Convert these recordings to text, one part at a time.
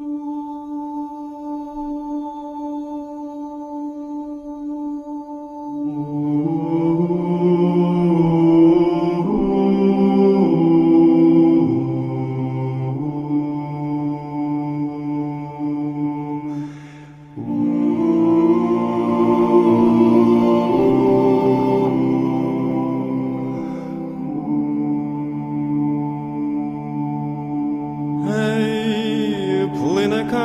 Ей,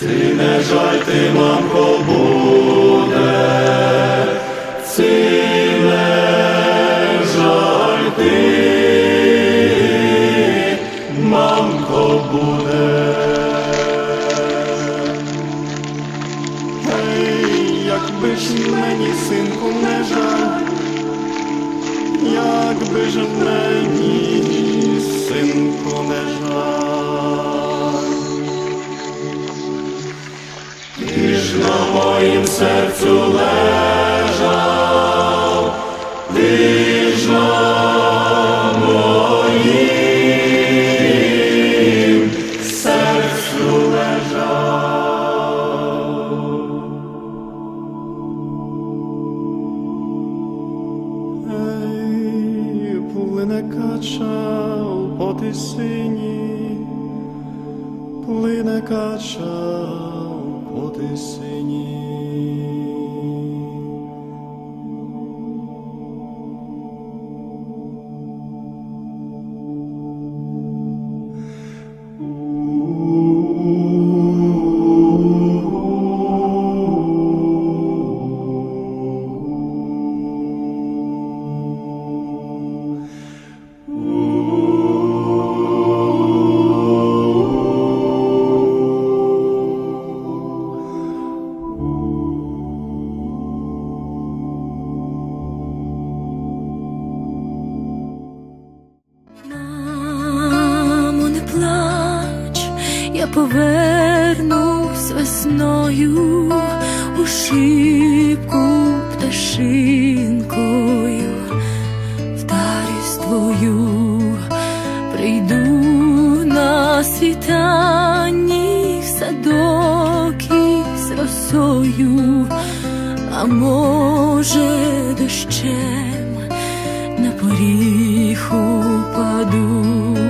Ці не жаль ти, мамко, буде, сине не жаль ти, мамко, буде. Серцю лежав, на моїм серцю лежав. Ей, плине кача по тисині, плине кача по повернусь весною у шибку пташинкою, вдарюсь твою, прийду на світанні в садок із росою, а може дощем на поріг упаду.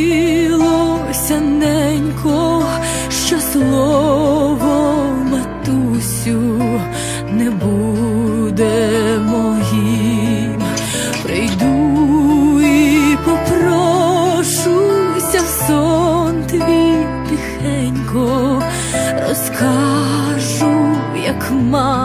судилося ненько, що слово матусю не буде моїм. Прийду і попрошуся в сон твій тихенько, розкажу, як мається